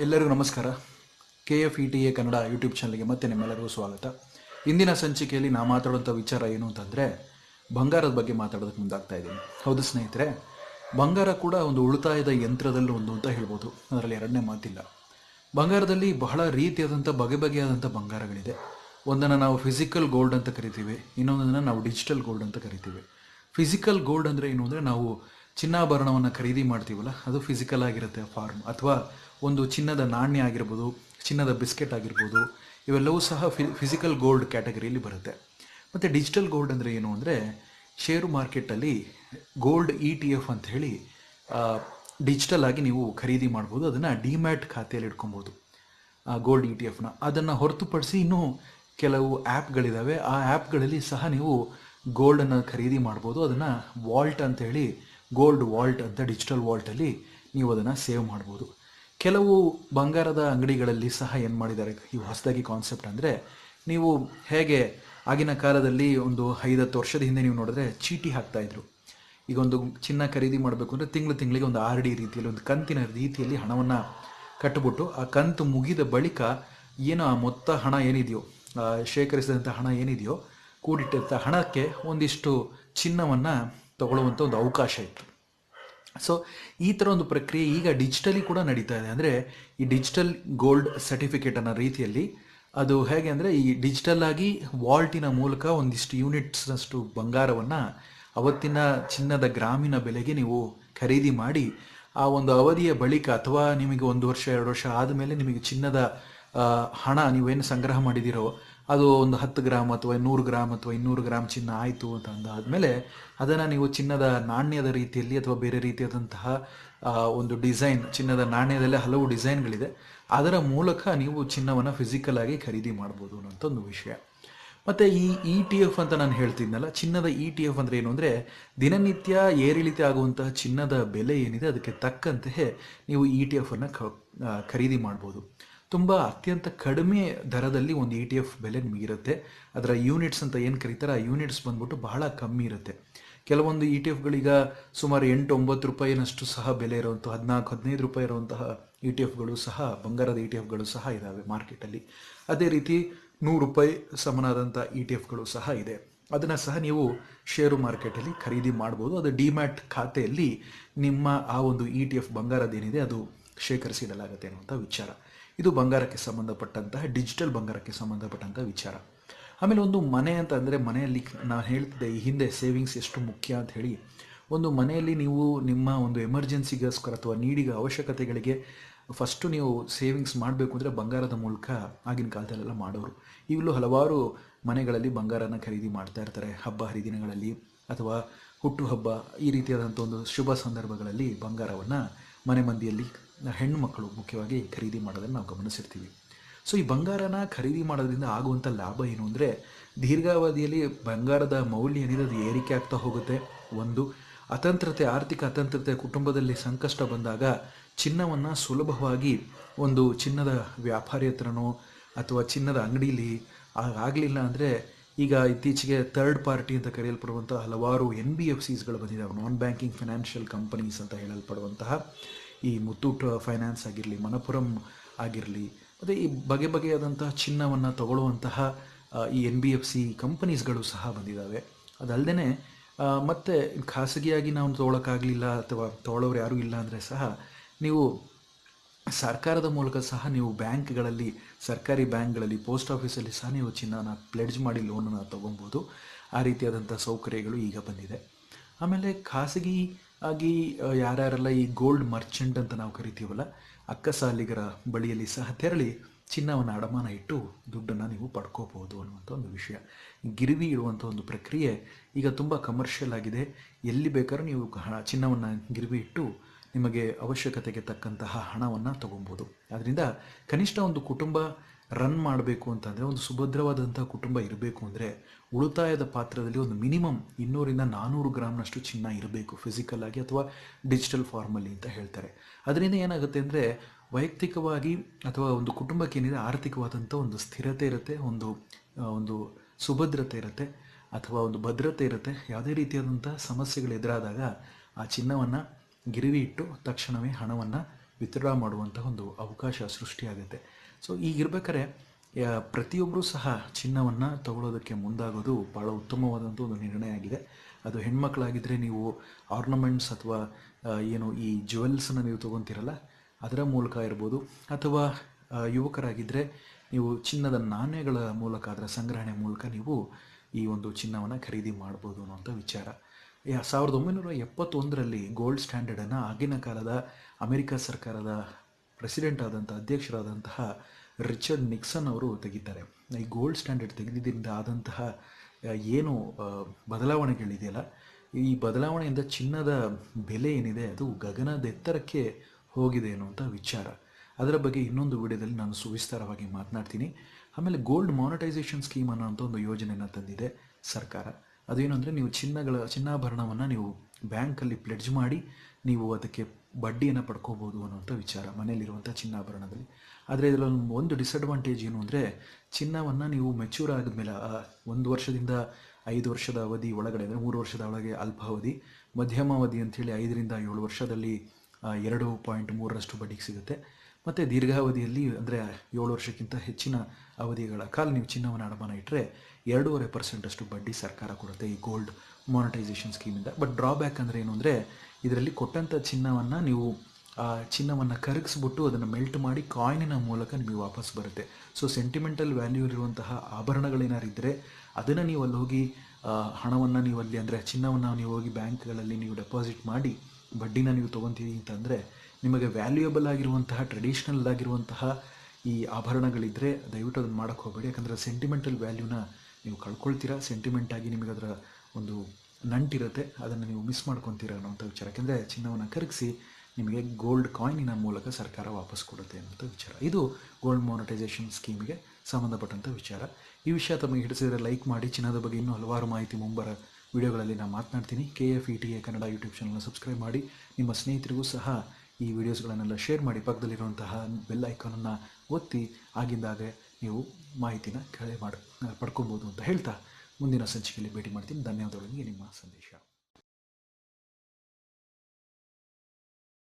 ಎಲ್ಲರಿಗೂ ನಮಸ್ಕಾರ. K F E T A Kannada YouTube ಚಾನಲ್ಗೆ ಮತ್ತೆ ನಿಮ್ಮೆಲ್ಲರಿಗೂ ಸ್ವಾಗತ. ಇಂದಿನ ಸಂಚಿಕೆಯಲ್ಲಿ ನಾ ಮಾತಾಡುವಂಥ ವಿಚಾರ ಏನು ಅಂತಂದರೆ, ಬಂಗಾರದ ಬಗ್ಗೆ ಮಾತಾಡೋದಕ್ಕೆ ಮುಂದಾಗ್ತಾ ಇದ್ದೀನಿ. ಹೌದು ಸ್ನೇಹಿತರೆ, ಬಂಗಾರ ಕೂಡ ಒಂದು ಉಳಿತಾಯದ ಯಂತ್ರದಲ್ಲಿ ಒಂದು ಅಂತ ಹೇಳ್ಬೋದು. ಅದರಲ್ಲಿ ಎರಡನೇ ಮಾತಿಲ್ಲ. ಬಂಗಾರದಲ್ಲಿ ಬಹಳ ರೀತಿಯಾದಂಥ ಬಗೆ ಬಗೆಯಾದಂಥ ಬಂಗಾರಗಳಿದೆ. ಒಂದನ್ನು ನಾವು ಫಿಸಿಕಲ್ ಗೋಲ್ಡ್ ಅಂತ ಕರಿತೀವಿ, ಇನ್ನೊಂದನ್ನು ನಾವು ಡಿಜಿಟಲ್ ಗೋಲ್ಡ್ ಅಂತ ಕರಿತೀವಿ. ಫಿಸಿಕಲ್ ಗೋಲ್ಡ್ ಅಂದರೆ ಏನು ಅಂದರೆ ನಾವು ಚಿನ್ನಾಭರಣವನ್ನು ಖರೀದಿ ಮಾಡ್ತೀವಲ್ಲ, ಅದು ಫಿಸಿಕಲ್ ಆಗಿರುತ್ತೆ ಫಾರ್ಮ್ ಅಥವಾ ಒಂದು ಚಿನ್ನದ ನಾಣ್ಯ ಆಗಿರ್ಬೋದು, ಚಿನ್ನದ ಬಿಸ್ಕೆಟ್ ಆಗಿರ್ಬೋದು, ಇವೆಲ್ಲವೂ ಸಹ ಫಿ ಫಿಸಿಕಲ್ ಗೋಲ್ಡ್ ಕ್ಯಾಟಗರಿಯಲ್ಲಿ ಬರುತ್ತೆ. ಮತ್ತು ಡಿಜಿಟಲ್ ಗೋಲ್ಡ್ ಅಂದರೆ ಏನು ಅಂದರೆ ಷೇರು ಮಾರ್ಕೆಟಲ್ಲಿ ಗೋಲ್ಡ್ ಇ ಟಿ ಎಫ್ ಅಂತ ಹೇಳಿ ಡಿಜಿಟಲ್ ಆಗಿ ನೀವು ಖರೀದಿ ಮಾಡ್ಬೋದು, ಅದನ್ನು ಡಿಮ್ಯಾಟ್ ಖಾತೆಯಲ್ಲಿ ಇಟ್ಕೊಬೋದು ಗೋಲ್ಡ್ ಇ ಟಿ ಎಫ್ನ ಅದನ್ನು ಹೊರತುಪಡಿಸಿ ಇನ್ನೂ ಕೆಲವು ಆ್ಯಪ್ಗಳಿದ್ದಾವೆ ಆ ಆ್ಯಪ್ಗಳಲ್ಲಿ ಸಹ ನೀವು ಗೋಲ್ಡನ್ನು ಖರೀದಿ ಮಾಡ್ಬೋದು, ಅದನ್ನು ವಾಲ್ಟ್ ಅಂತ ಹೇಳಿ ಗೋಲ್ಡ್ ವಾಲ್ಟ್ ಅಂತ ಡಿಜಿಟಲ್ ವಾಲ್ಟಲ್ಲಿ ನೀವು ಅದನ್ನು ಸೇವ್ ಮಾಡ್ಬೋದು. ಕೆಲವು ಬಂಗಾರದ ಅಂಗಡಿಗಳಲ್ಲಿ ಸಹ ಏನು ಮಾಡಿದ್ದಾರೆ? ಈ ಹೊಸದಾಗಿ ಕಾನ್ಸೆಪ್ಟ್ ಅಂದರೆ ನೀವು ಹೇಗೆ ಆಗಿನ ಕಾಲದಲ್ಲಿ ಒಂದು ಐದತ್ತು ವರ್ಷದ ಹಿಂದೆ ನೀವು ನೋಡಿದ್ರೆ ಚೀಟಿ ಹಾಕ್ತಾಯಿದ್ರು ಈಗ ಒಂದು ಚಿನ್ನ ಖರೀದಿ ಮಾಡಬೇಕು ಅಂದರೆ ತಿಂಗಳು ತಿಂಗಳಿಗೆ ಒಂದು ಆರ್ ಡಿ ರೀತಿಯಲ್ಲಿ, ಒಂದು ಕಂತಿನ ರೀತಿಯಲ್ಲಿ ಹಣವನ್ನು ಕಟ್ಟಿಬಿಟ್ಟು ಆ ಕಂತು ಮುಗಿದ ಬಳಿಕ ಏನು ಆ ಮೊತ್ತ ಹಣ ಏನಿದೆಯೋ ಶೇಖರಿಸಿದಂಥ ಹಣ ಏನಿದೆಯೋ ಕೂಡಿಟ್ಟಿರ್ತ ಹಣಕ್ಕೆ ಒಂದಿಷ್ಟು ಚಿನ್ನವನ್ನು ತಗೊಳ್ಳುವಂಥ ಒಂದು ಅವಕಾಶ ಇತ್ತು. ಸೊ ಈ ಥರ ಒಂದು ಪ್ರಕ್ರಿಯೆ ಈಗ ಡಿಜಿಟಲಿ ಕೂಡ ನಡೀತಾ ಇದೆ. ಅಂದರೆ ಈ ಡಿಜಿಟಲ್ ಗೋಲ್ಡ್ ಸರ್ಟಿಫಿಕೇಟ್ ಅನ್ನೋ ರೀತಿಯಲ್ಲಿ ಅದು ಹೇಗೆ ಅಂದರೆ ಈ ಡಿಜಿಟಲ್ ಆಗಿ ವಾಲ್ಟಿನ ಮೂಲಕ ಒಂದಿಷ್ಟು ಯೂನಿಟ್ಸ್ನಷ್ಟು ಬಂಗಾರವನ್ನು ಅವತ್ತಿನ ಚಿನ್ನದ ಗ್ರಾಮೀಣ ಬೆಲೆಗೆ ನೀವು ಖರೀದಿ ಮಾಡಿ ಆ ಒಂದು ಅವಧಿಯ ಬಳಿಕ ಅಥವಾ ನಿಮಗೆ ಒಂದು ವರ್ಷ, ಎರಡು ವರ್ಷ ಆದಮೇಲೆ ನಿಮಗೆ ಚಿನ್ನದ ಹಣ ನೀವೇನು ಸಂಗ್ರಹ ಮಾಡಿದ್ದೀರೋ ಅದು ಒಂದು ಹತ್ತು ಗ್ರಾಮ್ ಅಥವಾ ನೂರು ಗ್ರಾಮ್ ಅಥವಾ ಇನ್ನೂರು ಗ್ರಾಮ್ ಚಿನ್ನ ಆಯಿತು ಅಂತ ಅಂದಾದಮೇಲೆ ಅದನ್ನು ನೀವು ಚಿನ್ನದ ನಾಣ್ಯದ ರೀತಿಯಲ್ಲಿ ಅಥವಾ ಬೇರೆ ರೀತಿಯಾದಂತಹ ಒಂದು ಡಿಸೈನ್, ಚಿನ್ನದ ನಾಣ್ಯದಲ್ಲೇ ಹಲವು ಡಿಸೈನ್ಗಳಿದೆ. ಅದರ ಮೂಲಕ ನೀವು ಚಿನ್ನವನ್ನು ಫಿಸಿಕಲ್ ಆಗಿ ಖರೀದಿ ಮಾಡ್ಬೋದು ಅನ್ನೋಂಥ ಒಂದು ವಿಷಯ. ಮತ್ತು ಈ ಇ ಟಿ ಎಫ್ ಅಂತ ನಾನು ಹೇಳ್ತಿದ್ನಲ್ಲ, ಚಿನ್ನದ ಇ ಟಿ ಎಫ್ ಅಂದರೆ ಏನು ಅಂದರೆ ದಿನನಿತ್ಯ ಏರಿಳಿತ ಆಗುವಂತಹ ಚಿನ್ನದ ಬೆಲೆ ಏನಿದೆ, ಅದಕ್ಕೆ ತಕ್ಕಂತೆ ನೀವು ಇ ಟಿ ಎಫನ್ನು ಖರೀದಿ ಮಾಡ್ಬೋದು. ತುಂಬ ಅತ್ಯಂತ ಕಡಿಮೆ ದರದಲ್ಲಿ ಒಂದು ಇ ಟಿ ಎಫ್ ಬೆಲೆ ನಿಮಗಿರುತ್ತೆ ಅದರ ಯೂನಿಟ್ಸ್ ಅಂತ ಏನು ಕರೀತಾರೆ, ಆ ಯೂನಿಟ್ಸ್ ಬಂದ್ಬಿಟ್ಟು ಬಹಳ ಕಮ್ಮಿ ಇರುತ್ತೆ. ಕೆಲವೊಂದು ಇ ಟಿ ಎಫ್ಗಳೀಗ ಸುಮಾರು ಎಂಟು ಒಂಬತ್ತು ರೂಪಾಯಿನಷ್ಟು ಸಹ ಬೆಲೆ ಇರುವಂಥ ಹದಿನಾಲ್ಕು, ಹದಿನೈದು ರೂಪಾಯಿ ಇರುವಂತಹ ಇ ಟಿ ಎಫ್ಗಳು ಸಹ, ಬಂಗಾರದ ಇ ಟಿ ಎಫ್ಗಳು ಸಹ ಇದ್ದಾವೆ ಮಾರ್ಕೆಟಲ್ಲಿ. ಅದೇ ರೀತಿ ನೂರು ರೂಪಾಯಿ ಸಮನಾದಂಥ ಇ ಟಿ ಎಫ್ಗಳು ಸಹ ಇದೆ. ಅದನ್ನು ಸಹ ನೀವು ಷೇರು ಮಾರ್ಕೆಟಲ್ಲಿ ಖರೀದಿ ಮಾಡ್ಬೋದು. ಅದು ಡಿಮ್ಯಾಟ್ ಖಾತೆಯಲ್ಲಿ ನಿಮ್ಮ ಆ ಒಂದು ಇ ಟಿ ಎಫ್ ಬಂಗಾರದೇನಿದೆ ಅದು ಶೇಖರಿಸಿಡಲಾಗುತ್ತೆ ಅನ್ನುವಂಥ ವಿಚಾರ. ಇದು ಬಂಗಾರಕ್ಕೆ ಸಂಬಂಧಪಟ್ಟಂತಹ ಡಿಜಿಟಲ್ ಬಂಗಾರಕ್ಕೆ ಸಂಬಂಧಪಟ್ಟಂಥ ವಿಚಾರ. ಆಮೇಲೆ ಒಂದು ಮನೆ ಅಂತ ಅಂದರೆ ಮನೆಯಲ್ಲಿ ನಾನು ಹೇಳ್ತಿದ್ದೆ ಈ ಹಿಂದೆ ಸೇವಿಂಗ್ಸ್ ಎಷ್ಟು ಮುಖ್ಯ ಅಂತ ಹೇಳಿ. ಒಂದು ಮನೆಯಲ್ಲಿ ನೀವು ನಿಮ್ಮ ಒಂದು ಎಮರ್ಜೆನ್ಸಿಗೋಸ್ಕರ ಅಥವಾ ನೀಡಿಗ ಅವಶ್ಯಕತೆಗಳಿಗೆ ಫಸ್ಟು ನೀವು ಸೇವಿಂಗ್ಸ್ ಮಾಡಬೇಕು ಅಂದರೆ ಬಂಗಾರದ ಮೂಲಕ ಆಗಿನ ಕಾಲದಲ್ಲೆಲ್ಲ ಮಾಡೋರು. ಈಗಲೂ ಹಲವಾರು ಮನೆಗಳಲ್ಲಿ ಬಂಗಾರನ ಖರೀದಿ ಮಾಡ್ತಾ ಇರ್ತಾರೆ. ಹಬ್ಬ, ಹರಿದಿನಗಳಲ್ಲಿ ಅಥವಾ ಹುಟ್ಟುಹಬ್ಬ ಈ ರೀತಿಯಾದಂಥ ಒಂದು ಶುಭ ಸಂದರ್ಭಗಳಲ್ಲಿ ಬಂಗಾರವನ್ನು ಮನೆ ಮಂದಿಯಲ್ಲಿ ಹೆಣ್ಣು ಮಕ್ಕಳು ಮುಖ್ಯವಾಗಿ ಖರೀದಿ ಮಾಡೋದನ್ನು ನಾವು ಗಮನಿಸಿರ್ತೀವಿ. ಸೊ ಈ ಬಂಗಾರನ ಖರೀದಿ ಮಾಡೋದ್ರಿಂದ ಆಗುವಂಥ ಲಾಭ ಏನು ಅಂದರೆ, ದೀರ್ಘಾವಧಿಯಲ್ಲಿ ಬಂಗಾರದ ಮೌಲ್ಯ ಏನಿದೆ ಅದು ಏರಿಕೆ ಆಗ್ತಾ ಹೋಗುತ್ತೆ. ಒಂದು, ಅತಂತ್ರತೆ, ಆರ್ಥಿಕ ಅತಂತ್ರತೆ ಕುಟುಂಬದಲ್ಲಿ ಸಂಕಷ್ಟ ಬಂದಾಗ ಚಿನ್ನವನ್ನು ಸುಲಭವಾಗಿ ಒಂದು ಚಿನ್ನದ ವ್ಯಾಪಾರಿ ಹತ್ರನೋ ಅಥವಾ ಚಿನ್ನದ ಅಂಗಡಿಲಿ ಆಗಲಿಲ್ಲ ಅಂದರೆ ಈಗ ಇತ್ತೀಚೆಗೆ ಥರ್ಡ್ ಪಾರ್ಟಿ ಅಂತ ಕರೆಯಲ್ಪಡುವಂತಹ ಹಲವಾರು ಎನ್ ಬಿ ಎಫ್ ಸಿಸ್ಗಳು ಬಂದಿದ್ದಾವೆ ನಾನ್ ಬ್ಯಾಂಕಿಂಗ್ ಫಿನಾನ್ಷಿಯಲ್ ಕಂಪನೀಸ್ ಅಂತ ಹೇಳಲ್ಪಡುವಂತಹ ಈ ಮುತ್ತೂಟ್ ಫೈನಾನ್ಸ್ ಆಗಿರಲಿ, ಮನಪುರಂ ಆಗಿರಲಿ, ಮತ್ತು ಈ ಬಗೆ ಬಗೆಯಾದಂತಹ ಚಿನ್ನವನ್ನು ತಗೊಳ್ಳುವಂತಹ ಈ ಎನ್ ಬಿ ಎಫ್ ಸಿ ಕಂಪನೀಸ್ಗಳು ಸಹ ಬಂದಿದ್ದಾವೆ ಅದಲ್ಲದೆ ಮತ್ತು ಖಾಸಗಿಯಾಗಿ ನಾವು ತೊಗೊಳಕ್ಕಾಗಲಿಲ್ಲ ಅಥವಾ ತೊಗೊಳ್ಳೋರು ಯಾರೂ ಇಲ್ಲ ಅಂದರೆ ಸಹ ನೀವು ಸರ್ಕಾರದ ಮೂಲಕ ಸಹ ನೀವು ಬ್ಯಾಂಕ್ಗಳಲ್ಲಿ, ಸರ್ಕಾರಿ ಬ್ಯಾಂಕ್ಗಳಲ್ಲಿ, ಪೋಸ್ಟ್ ಆಫೀಸಲ್ಲಿ ಸಹ ನೀವು ಚಿನ್ನನ ಪ್ಲೆಡ್ಜ್ ಮಾಡಿ ಲೋನನ್ನು ತೊಗೊಬೋದು. ಆ ರೀತಿಯಾದಂಥ ಸೌಕರ್ಯಗಳು ಈಗ ಬಂದಿದೆ. ಆಮೇಲೆ ಖಾಸಗಿ ಆಗಿ ಯಾರ್ಯಾರೆಲ್ಲ ಈ ಗೋಲ್ಡ್ ಮರ್ಚೆಂಟ್ ಅಂತ ನಾವು ಕರಿತೀವಲ್ಲ ಅಕ್ಕಸಾಲಿಗರ ಬಳಿಯಲ್ಲಿ ಸಹ ತೆರಳಿ ಚಿನ್ನವನ್ನು ಅಡಮಾನ ಇಟ್ಟು ದುಡ್ಡನ್ನು ನೀವು ಪಡ್ಕೋಬೋದು ಅನ್ನುವಂಥ ಒಂದು ವಿಷಯ. ಗಿರಿವಿ ಇಡುವಂಥ ಒಂದು ಪ್ರಕ್ರಿಯೆ ಈಗ ತುಂಬ ಕಮರ್ಷಿಯಲ್ ಆಗಿದೆ. ಎಲ್ಲಿ ಬೇಕಾದ್ರೂ ನೀವು ಚಿನ್ನವನ್ನು ಗಿರಿವಿ ಇಟ್ಟು ನಿಮಗೆ ಅವಶ್ಯಕತೆಗೆ ತಕ್ಕಂತಹ ಹಣವನ್ನು ತಗೊಬೋದು. ಅದರಿಂದ ಕನಿಷ್ಠ ಒಂದು ಕುಟುಂಬ ರನ್ ಮಾಡಬೇಕು ಅಂತಂದರೆ, ಒಂದು ಸುಭದ್ರವಾದಂಥ ಕುಟುಂಬ ಇರಬೇಕು ಅಂದರೆ, ಉಳಿತಾಯದ ಪಾತ್ರದಲ್ಲಿ ಒಂದು ಮಿನಿಮಮ್ ಇನ್ನೂರಿಂದ ನಾನ್ನೂರು ಗ್ರಾಮ್ನಷ್ಟು ಚಿನ್ನ ಇರಬೇಕು ಫಿಸಿಕಲ್ ಆಗಿ ಅಥವಾ ಡಿಜಿಟಲ್ ಫಾರ್ಮಲ್ಲಿ ಅಂತ ಹೇಳ್ತಾರೆ. ಅದರಿಂದ ಏನಾಗುತ್ತೆ ಅಂದರೆ, ವೈಯಕ್ತಿಕವಾಗಿ ಅಥವಾ ಒಂದು ಕುಟುಂಬಕ್ಕೆ ಏನಿದೆ, ಆರ್ಥಿಕವಾದಂಥ ಒಂದು ಸ್ಥಿರತೆ ಇರುತ್ತೆ, ಒಂದು ಒಂದು ಸುಭದ್ರತೆ ಇರುತ್ತೆ, ಅಥವಾ ಒಂದು ಭದ್ರತೆ ಇರುತ್ತೆ. ಯಾವುದೇ ರೀತಿಯಾದಂಥ ಸಮಸ್ಯೆಗಳು ಎದುರಾದಾಗ ಆ ಚಿನ್ನವನ್ನು ಗಿರಿವಿ ಇಟ್ಟು ತಕ್ಷಣವೇ ಹಣವನ್ನು ವಿತ್ಡ್ರಾ ಮಾಡುವಂಥ ಒಂದು ಅವಕಾಶ ಸೃಷ್ಟಿಯಾಗುತ್ತೆ. ಸೊ ಈಗಿರ್ಬೇಕಾದ್ರೆ ಯಾ- ಪ್ರತಿಯೊಬ್ಬರೂ ಸಹ ಚಿನ್ನವನ್ನು ತಗೊಳ್ಳೋದಕ್ಕೆ ಮುಂದಾಗೋದು ಭಾಳ ಉತ್ತಮವಾದಂಥ ಒಂದು ನಿರ್ಣಯ ಆಗಿದೆ. ಅದು ಹೆಣ್ಮಕ್ಳಾಗಿದ್ದರೆ ನೀವು ಆರ್ನಮೆಂಟ್ಸ್ ಅಥವಾ ಏನು ಈ ಜ್ಯುವೆಲ್ಸನ್ನು ನೀವು ತೊಗೊತೀರಲ್ಲ, ಅದರ ಮೂಲಕ ಇರ್ಬೋದು. ಅಥವಾ ಯುವಕರಾಗಿದ್ದರೆ ನೀವು ಚಿನ್ನದ ನಾಣ್ಯಗಳ ಮೂಲಕ, ಅದರ ಸಂಗ್ರಹಣೆ ಮೂಲಕ ನೀವು ಈ ಒಂದು ಚಿನ್ನವನ್ನು ಖರೀದಿ ಮಾಡ್ಬೋದು ಅನ್ನೋಂಥ ವಿಚಾರ. ಸಾವಿರದ ಒಂಬೈನೂರ ಎಪ್ಪತ್ತೊಂದರಲ್ಲಿ ಗೋಲ್ಡ್ ಸ್ಟ್ಯಾಂಡರ್ಡನ್ನು ಆಗಿನ ಕಾಲದ ಅಮೆರಿಕ ಸರ್ಕಾರದ ಪ್ರೆಸಿಡೆಂಟ್ ಆದಂಥ, ಅಧ್ಯಕ್ಷರಾದಂತಹ ರಿಚರ್ಡ್ ನಿಕ್ಸನ್ ಅವರು ತೆಗಿತಾರೆ. ಈ ಗೋಲ್ಡ್ ಸ್ಟ್ಯಾಂಡರ್ಡ್ ತೆಗೆದಿದ್ದರಿಂದ ಆದಂತಹ ಏನು ಬದಲಾವಣೆಗಳಿದೆಯಲ್ಲ? ಈ ಬದಲಾವಣೆಯಿಂದ ಚಿನ್ನದ ಬೆಲೆ ಏನಿದೆ, ಅದು ಗಗನದೆತ್ತರಕ್ಕೆ ಹೋಗಿದೆ ಅನ್ನುವಂಥ ವಿಚಾರ. ಅದರ ಬಗ್ಗೆ ಇನ್ನೊಂದು ವಿಡಿಯೋದಲ್ಲಿ ನಾನು ಸುವಿಸ್ತಾರವಾಗಿ ಮಾತನಾಡ್ತೀನಿ. ಆಮೇಲೆ ಗೋಲ್ಡ್ ಮಾನಿಟೈಸೇಷನ್ ಸ್ಕೀಮ್ ಅನ್ನೋಂಥ ಒಂದು ಯೋಜನೆಯನ್ನು ತಂದಿದೆ ಸರ್ಕಾರ. ಅದೇನು ಅಂದರೆ ನೀವು ಚಿನ್ನಗಳ, ಚಿನ್ನಾಭರಣವನ್ನು ನೀವು ಬ್ಯಾಂಕಲ್ಲಿ ಪ್ಲೆಡ್ಜ್ ಮಾಡಿ ನೀವು ಅದಕ್ಕೆ ಬಡ್ಡಿಯನ್ನು ಪಡ್ಕೋಬೋದು ಅನ್ನೋಂಥ ವಿಚಾರ ಮನೆಯಲ್ಲಿರುವಂಥ ಚಿನ್ನಾಭರಣದಲ್ಲಿ. ಆದರೆ ಇದರಲ್ಲಿ ಒಂದು ಡಿಸಡ್ವಾಂಟೇಜ್ ಏನು ಅಂದರೆ ಚಿನ್ನವನ್ನು ನೀವು ಮೆಚ್ಯೂರ್ ಆದಮೇಲೆ ಒಂದು ವರ್ಷದಿಂದ ಐದು ವರ್ಷದ ಅವಧಿ ಒಳಗಡೆ ಅಂದರೆ ಮೂರು ವರ್ಷದ ಒಳಗೆ ಅಲ್ಪಾವಧಿ ಮಧ್ಯಮಾವಧಿ ಅಂಥೇಳಿ ಐದರಿಂದ ಏಳು ವರ್ಷದಲ್ಲಿ ಎರಡು ಪಾಯಿಂಟ್ ಮೂರರಷ್ಟು ಬಡ್ಡಿಗೆ ಸಿಗುತ್ತೆ. ಮತ್ತು ದೀರ್ಘಾವಧಿಯಲ್ಲಿ, ಅಂದರೆ ಏಳು ವರ್ಷಕ್ಕಿಂತ ಹೆಚ್ಚಿನ ಅವಧಿಗಳ ಕಾಲ ನೀವು ಚಿನ್ನವನ್ನು ಅಡಮಾನ ಇಟ್ಟರೆ ಎರಡೂವರೆ ಪರ್ಸೆಂಟಷ್ಟು ಬಡ್ಡಿ ಸರ್ಕಾರ ಕೊಡುತ್ತೆ ಈ ಗೋಲ್ಡ್ ಮಾನಿಟೈಸೇಷನ್ ಸ್ಕೀಮಿಂದ ಬಟ್ ಡ್ರಾಬ್ಯಾಕ್ ಅಂದರೆ ಏನು ಅಂದರೆ, ಇದರಲ್ಲಿ ಕೊಟ್ಟಂಥ ಚಿನ್ನವನ್ನು ನೀವು, ಆ ಚಿನ್ನವನ್ನು ಕರಗಿಸ್ಬಿಟ್ಟು ಅದನ್ನು ಮೆಲ್ಟ್ ಮಾಡಿ ಕಾಯಿನಿನ ಮೂಲಕ ನಿಮಗೆ ವಾಪಸ್ ಬರುತ್ತೆ. ಸೊ ಸೆಂಟಿಮೆಂಟಲ್ ವ್ಯಾಲ್ಯೂ ಇರುವಂತಹ ಆಭರಣಗಳೇನಾರು ಇದ್ದರೆ ಅದನ್ನು ನೀವು ಅಲ್ಲಿ ಹೋಗಿ ಹಣವನ್ನು ನೀವು ಅಲ್ಲಿ, ಅಂದರೆ ಚಿನ್ನವನ್ನು ನೀವು ಹೋಗಿ ಬ್ಯಾಂಕ್ಗಳಲ್ಲಿ ನೀವು ಡೆಪಾಸಿಟ್ ಮಾಡಿ ಬಡ್ಡಿನ ನೀವು ತೊಗೊತೀವಿ ಅಂತಂದರೆ ನಿಮಗೆ ವ್ಯಾಲ್ಯೂಯಬಲ್ ಆಗಿರುವಂತಹ ಟ್ರೆಡಿಷ್ನಲ್ ಆಗಿರುವಂತಹ ಈ ಆಭರಣಗಳಿದ್ದರೆ ದಯವಿಟ್ಟು ಅದನ್ನು ಮಾಡೋಕ್ಕೆ ಹೋಗಬೇಡಿ. ಯಾಕಂದರೆ ಸೆಂಟಿಮೆಂಟಲ್ ವ್ಯಾಲ್ಯೂನ ನೀವು ಕಳ್ಕೊಳ್ತೀರಾ? ಸೆಂಟಿಮೆಂಟ್ ಆಗಿ ನಿಮಗೆ ಅದರ ಒಂದು ನಂಟಿರುತ್ತೆ. ಅದನ್ನು ನೀವು ಮಿಸ್ ಮಾಡ್ಕೊತೀರ ಅನ್ನೋಂಥ ವಿಚಾರ. ಯಾಕೆಂದರೆ ಚಿನ್ನವನ್ನು ಕರಗಿಸಿ ನಿಮಗೆ ಗೋಲ್ಡ್ ಕಾಯಿನಿನ ಮೂಲಕ ಸರ್ಕಾರ ವಾಪಸ್ ಕೊಡುತ್ತೆ ಅನ್ನೋಂಥ ವಿಚಾರ. ಇದು ಗೋಲ್ಡ್ ಮಾನಿಟೈಸೇಷನ್ ಸ್ಕೀಮಿಗೆ ಸಂಬಂಧಪಟ್ಟಂಥ ವಿಚಾರ. ಈ ವಿಷಯ ತಮಗೆ ಹಿಡಿಸಿದರೆ ಲೈಕ್ ಮಾಡಿ, ಚಿನ್ನದ ಬಗ್ಗೆ ಇನ್ನೂ ಹಲವಾರು ಮಾಹಿತಿ ಮುಂಬರ ವಿಡಿಯೋಗಳಲ್ಲಿ ನಾನು ಮಾತನಾಡ್ತೀನಿ. K F E T A Kannada YouTube ಚಾನಲ್ನ ಸಬ್ಸ್ಕ್ರೈಬ್ ಮಾಡಿ. ನಿಮ್ಮ ಸ್ನೇಹಿತರಿಗೂ ಸಹ ಈ ವಿಡಿಯೋಸ್ಗಳನ್ನೆಲ್ಲ ಶೇರ್ ಮಾಡಿ ಪಕ್ಕದಲ್ಲಿರುವಂತಹ ಬೆಲ್ ಐಕಾನನ್ನು ಒತ್ತಿ ಆಗಿಂದಾಗೆ ನೀವು ಮಾಹಿತಿನ ಕಳೆ ಮಾಡಿ, ಪಡ್ಕೊಬೋದು ಅಂತ ಹೇಳ್ತಾ ಮುಂದಿನ ಸಂಚಿಕೆಯಲ್ಲಿ ಭೇಟಿ ಮಾಡ್ತೀನಿ. ಧನ್ಯವಾದಗಳೊಂದಿಗೆ ನಿಮ್ಮ ಸಂದೇಶ.